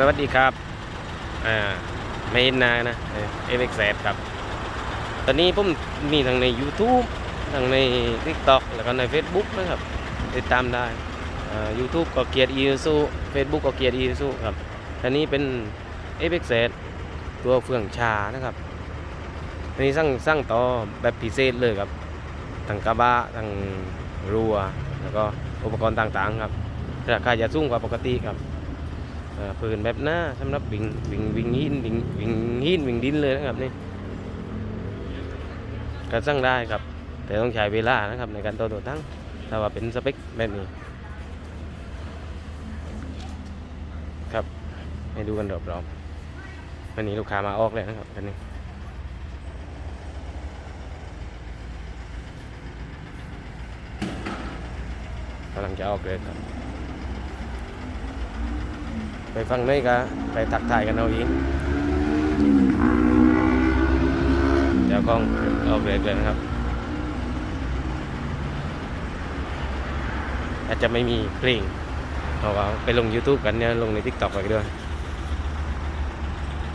สวัสดีครับ อ่าไม่เห็นนานะเอเล็กแซครับ ตอนนี้ผมมีทั้งใน YouTube ทั้งใน TikTok แล้วก็ใน Facebook นะครับ ติดตามได้อ่า YouTube ก็เกียรติอีซู Facebook ก็เกียรติอีซูครับอันนี้เป็นเอเล็กแซตัวเฟืองชานะครับอันนี้สร้างสร้างต่อแบบพิเศษเลยครับทั้งกระบะทั้งรัว แล้วก็อุปกรณ์ต่างๆครับราคาจะสูงกว่าปกติครับ ปืนแบบหน้าสำหรับวิ่งวิ่งวิ่งหินวิ่งวิ่งหินวิ่งดินเลยนะครับนี่ก็สั่งได้ครับ แต่ต้องใช้เวลานะครับในการต่อตัวทั้งถ้าว่าเป็นสเปคแบบนี้ครับให้ดูกันรอบๆวันนี้ลูกค้ามาออกเลยนะครับคันนี้กำลังจะออกเลยครับ ไปฟังได้ก็ไปทักทายกันเอาเองเดี๋ยวกล้องออกเบรกเลยนะครับ อาจจะไม่มีเพลงเพราะว่าไปลง YouTube กันเนี่ยลงใน TikTok ไปด้วย